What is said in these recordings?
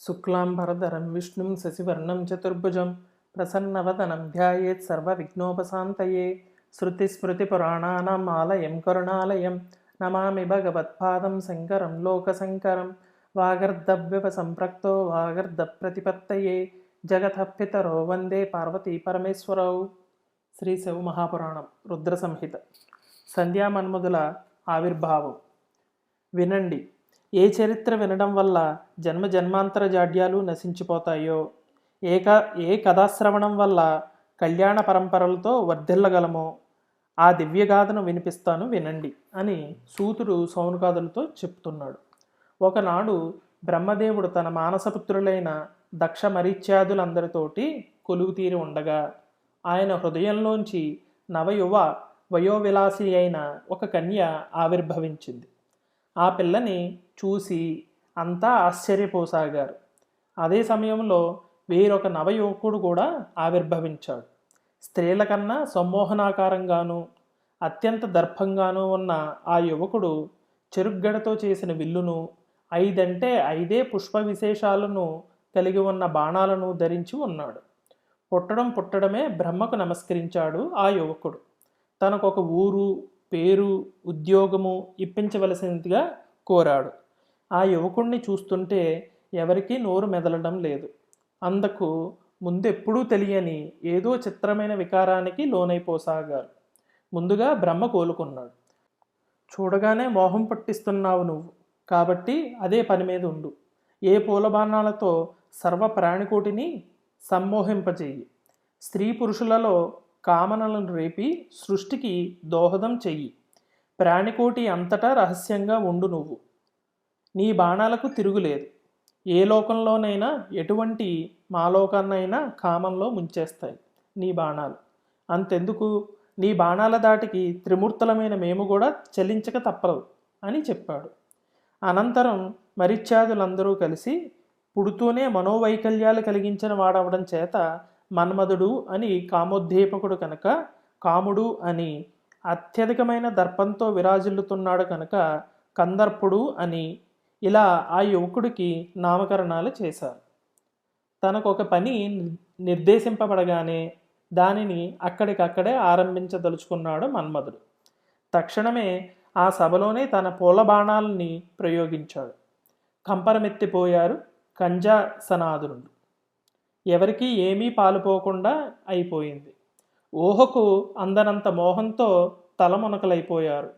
శుక్లాంబరధరం విష్ణుం శశివర్ణం చతుర్భుజం ప్రసన్నవదనం ధ్యాయేత్ సర్వవిఘ్నోపశాంతయే శృతిస్మృతిపురాణానాం ఆలయం కరుణాలయం నమామి భగవత్పాదం శంకరం లోకశంకరం వాగర్ధవ్యవ సంప్రక్తో వాగర్ధ ప్రతిపత్తయే జగతః పితరో వందే పార్వతీ పరమేశ్వరౌ. శ్రీ శివ మహాపురాణం రుద్ర సంహిత సంధ్యామన్ముదుల ఆవిర్భావం. వినండి. ఏ చరిత్ర వినడం వల్ల జన్మ జన్మాంతర జాడ్యాలు నశించిపోతాయో? ఏ క ఏ కథాశ్రవణం వల్ల కళ్యాణ పరంపరలతో వర్ధిల్లగలమో? ఆ దివ్యగాథను వినిపిస్తాను వినండి అని సూతుడు సౌనుకాదులతో చెప్తున్నాడు. ఒకనాడు బ్రహ్మదేవుడు తన మానసపుత్రులైన దక్ష మరీత్యాదులందరితోటి కొలువు తీరి ఉండగా ఆయన హృదయంలోంచి నవయువ వయోవిలాసి అయిన ఒక కన్య ఆవిర్భవించింది. ఆ పిల్లని చూసి అంతా ఆశ్చర్యపోసాగారు. అదే సమయంలో వేరొక నవయువకుడు కూడా ఆవిర్భవించాడు. స్త్రీల కన్నా సమ్మోహనాకారంగాను అత్యంత దర్భంగాను ఉన్న ఆ యువకుడు చెరుగ్గడతో చేసిన విల్లును ఐదంటే ఐదే పుష్ప విశేషాలను కలిగి ఉన్న బాణాలను ధరించి ఉన్నాడు. పుట్టడం పుట్టడమే బ్రహ్మకు నమస్కరించాడు ఆ యువకుడు. తనకొక ఊరు పేరు ఉద్యోగము ఇప్పించవలసిందిగా కోరాడు. ఆ యువకుణ్ణి చూస్తుంటే ఎవరికీ నోరు మెదలడం లేదు. అందుకు ముందెప్పుడూ తెలియని ఏదో చిత్రమైన వికారానికి లోనైపోసాగారు ముందుగా బ్రహ్మ కోలుకున్నాడు. చూడగానే మోహం పట్టిస్తున్నావు నువ్వు. కాబట్టి అదే పని మీద ఉండు. ఏ పూలబాణాలతో సర్వ ప్రాణికోటిని సమ్మోహింపజేయి. స్త్రీ పురుషులలో కామనలను రేపి సృష్టికి దోహదం చెయ్యి. ప్రాణికోటి అంతటా రహస్యంగా ఉండు నువ్వు. నీ బాణాలకు తిరుగులేదు. ఏ లోకంలోనైనా ఎటువంటి మాలోకాన్నైనా కామంలో ముంచేస్తాయి నీ బాణాలు. అంతెందుకు? నీ బాణాల దాటికి త్రిమూర్తులమైన మేము కూడా చలించక తప్పదు అని చెప్పాడు. అనంతరం మరిత్యాదులందరూ కలిసి పుడుతూనే మనోవైకల్యాలు కలిగించిన వాడవడం చేత మన్మధుడు అని కామోద్దీపకుడు కనుక కాముడు అని అత్యధికమైన దర్పంతో విరాజిల్లుతున్నాడు కనుక కందర్పుడు అని ఇలా ఆ యువకుడికి నామకరణాలు చేశారు. తనకు ఒక పని నిర్దేశింపబడగానే దానిని అక్కడికక్కడే ఆరంభించదలుచుకున్నాడు మన్మధుడు. తక్షణమే ఆ సభలోనే తన పూల బాణాలని ప్రయోగించాడు. కంపరమెత్తిపోయారు కంజా సనాదురుడు ఎవరికీ ఏమీ పాలుపోకుండా అయిపోయింది. ఊహకు అందనంత మోహంతో తలమునకలైపోయారు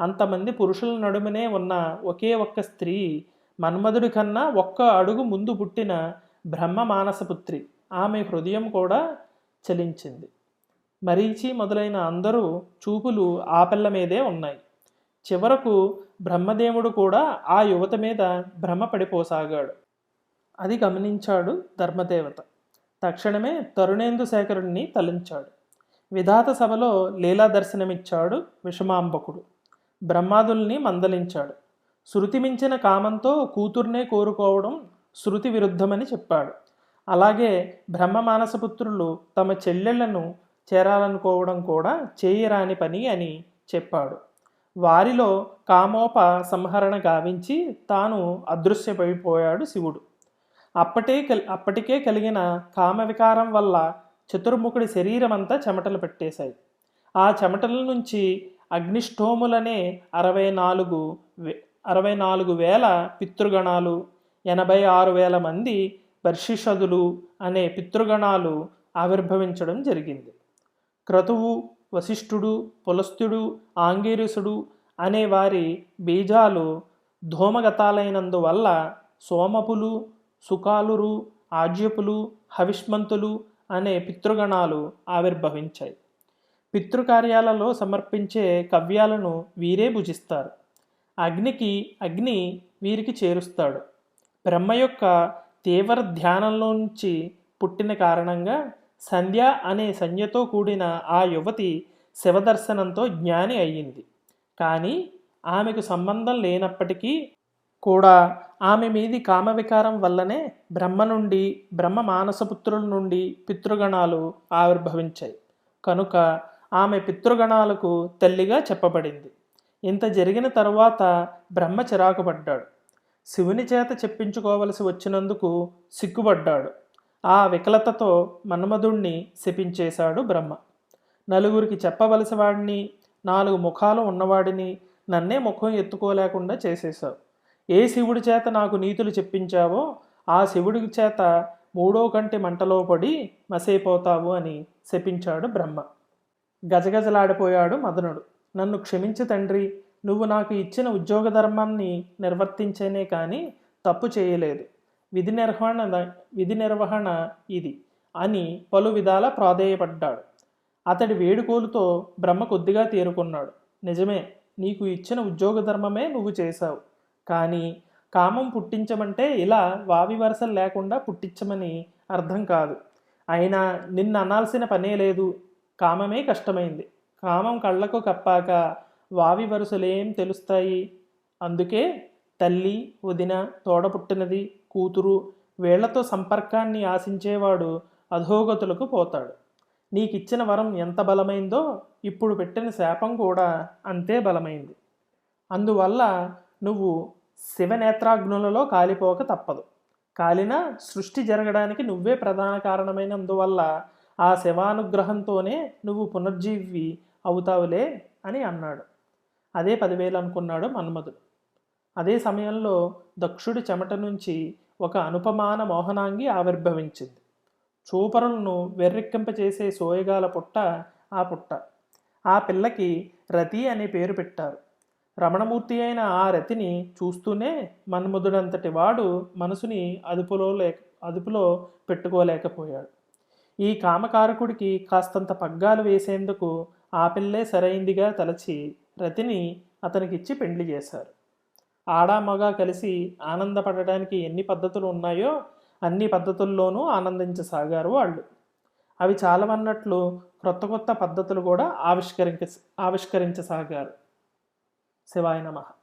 అంతమంది పురుషుల నడుమనే ఉన్న ఒకే ఒక్క స్త్రీ మన్మధుడి కన్నా ఒక్క అడుగు ముందు పుట్టిన బ్రహ్మ మానసపుత్రి. ఆమె హృదయం కూడా చలించింది. మరీచి మొదలైన అందరూ చూపులు ఆ పిల్ల మీదే ఉన్నాయి. చివరకు బ్రహ్మదేవుడు కూడా ఆ యువత మీద భ్రమ పడిపోసాగాడు. అది గమనించాడు ధర్మదేవత. తక్షణమే తరుణేందు శేఖరుణ్ణి తలించాడు. విధాత సభలో లీలా దర్శనమిచ్చాడు విషమాంబకుడు. బ్రహ్మాదుల్ని మందలించాడు. శృతి మించిన కామంతో కూతుర్నే కోరుకోవడం శృతి విరుద్ధమని చెప్పాడు. అలాగే బ్రహ్మ మానసపుత్రులు తమ చెల్లెళ్ళను చేరాలనుకోవడం కూడా చేయరాని పని అని చెప్పాడు. వారిలో కామోప సంహరణ గావించి తాను అదృశ్యమైపోయాడు శివుడు. అప్పటే అప్పటికే కలిగిన కామ వికారం వల్ల చతుర్ముఖుడి శరీరం అంతా చెమటలు పెట్టేశాయి. ఆ చెమటల నుంచి అగ్నిష్టోములనే అరవై నాలుగు అరవై నాలుగు వేల పితృగణాలు ఎనభై ఆరు వేల మంది వర్షిషదులు అనే పితృగణాలు ఆవిర్భవించడం జరిగింది. క్రతువు వశిష్ఠుడు పులస్తుడు ఆంగీరసుడు అనే వారి బీజాలు ధూమగతాలైనందువల్ల సోమపులు సుకాలురు ఆజ్యపులు హవిష్మంతులు అనే పితృగణాలు ఆవిర్భవించాయి. పితృకార్యాలలో సమర్పించే కవ్యాలను వీరే భుజిస్తారు. అగ్నికి అగ్ని వీరికి చేరుస్తాడు. బ్రహ్మ యొక్క తీవ్ర ధ్యానంలోంచి పుట్టిన కారణంగా సంధ్య అనే సంజ్ఞతో కూడిన ఆ యువతి శివదర్శనంతో జ్ఞాని అయ్యింది. కానీ ఆమెకు సంబంధం లేనప్పటికీ కూడా ఆమె మీది కామవికారం వల్లనే బ్రహ్మ నుండి బ్రహ్మ మానసపుత్రుల నుండి పితృగణాలు ఆవిర్భవించాయి. కనుక ఆమె పితృగణాలకు తల్లిగా చెప్పబడింది. ఇంత జరిగిన తరువాత బ్రహ్మ చిరాకుపడ్డాడు. శివుని చేత చెప్పించుకోవలసి వచ్చినందుకు సిగ్గుపడ్డాడు. ఆ వికలతతో మన్మధుణ్ణి శపించేశాడు బ్రహ్మ. నలుగురికి చెప్పవలసి వాడిని నాలుగు ముఖాలు ఉన్నవాడిని నన్నే ముఖం ఎత్తుకోలేకుండా చేసేశావు. ఏ శివుడి చేత నాకు నీతులు చెప్పించావో ఆ శివుడి చేత మూడో కంటి మంటలో పడి మసైపోతావు అని శపించాడు బ్రహ్మ. గజగజలాడిపోయాడు మదనుడు. నన్ను క్షమించు తండ్రి నువ్వు నాకు ఇచ్చిన ఉద్యోగ ధర్మాన్ని నిర్వర్తించేనే కానీ తప్పు చేయలేదు. విధి నిర్వహణ విధి నిర్వహణ ఇది అని పలు విధాల ప్రాధేయపడ్డాడు. అతడి వేడుకోలుతో బ్రహ్మ కొద్దిగా తేరుకున్నాడు. నిజమే నీకు ఇచ్చిన ఉద్యోగ ధర్మమే నువ్వు చేశావు. కానీ కామం పుట్టించమంటే ఇలా వావి వరసలు లేకుండా పుట్టించమని అర్థం కాదు. అయినా నిన్ను అనాల్సిన పనే లేదు. కామమే కష్టమైంది. కామం కళ్ళకు కప్పాక వావి వరుసలేం తెలుస్తాయి? అందుకే తల్లి వదిన తోడపుట్టినది కూతురు వీళ్ళతో సంపర్కాన్ని ఆశించేవాడు అధోగతులకు పోతాడు. నీకిచ్చిన వరం ఎంత బలమైందో ఇప్పుడు పెట్టిన శాపం కూడా అంతే బలమైంది. అందువల్ల నువ్వు శివనేత్రాగ్నులలో కాలిపోక తప్పదు. కాలిన సృష్టి జరగడానికి నువ్వే ప్రధాన కారణమైనందువల్ల ఆ శివానుగ్రహంతోనే నువ్వు పునర్జీవి అవుతావులే అని అన్నాడు. అదే పదివేలు అనుకున్నాడు మన్మధుడు. అదే సమయంలో దక్షుడి చెమట నుంచి ఒక అనుపమాన మోహనాంగి ఆవిర్భవించింది. చూపరులను వెర్రెక్కింపచేసే సోయగాల పుట్ట ఆ పుట్ట. ఆ పిల్లకి రతి అనే పేరు పెట్టారు. రమణమూర్తి అయిన ఆ రతిని చూస్తూనే మన్మధుడంతటి వాడు మనసుని అదుపులో లేక అదుపులో పెట్టుకోలేకపోయాడు. ఈ కామకారకుడికి కాస్తంత పగ్గాలు వేసేందుకు ఆ పిల్లే సరైందిగా తలచి రతిని అతనికిచ్చి పెండ్లి చేశారు. ఆడా మగ కలిసి ఆనందపడడానికి ఎన్ని పద్ధతులు ఉన్నాయో అన్ని పద్ధతుల్లోనూ ఆనందించసాగారు వాళ్ళు. అవి చాలవన్నట్లు క్రొత్త కొత్త పద్ధతులు కూడా ఆవిష్కరించ ఆవిష్కరించసాగారు. se va en Amaha.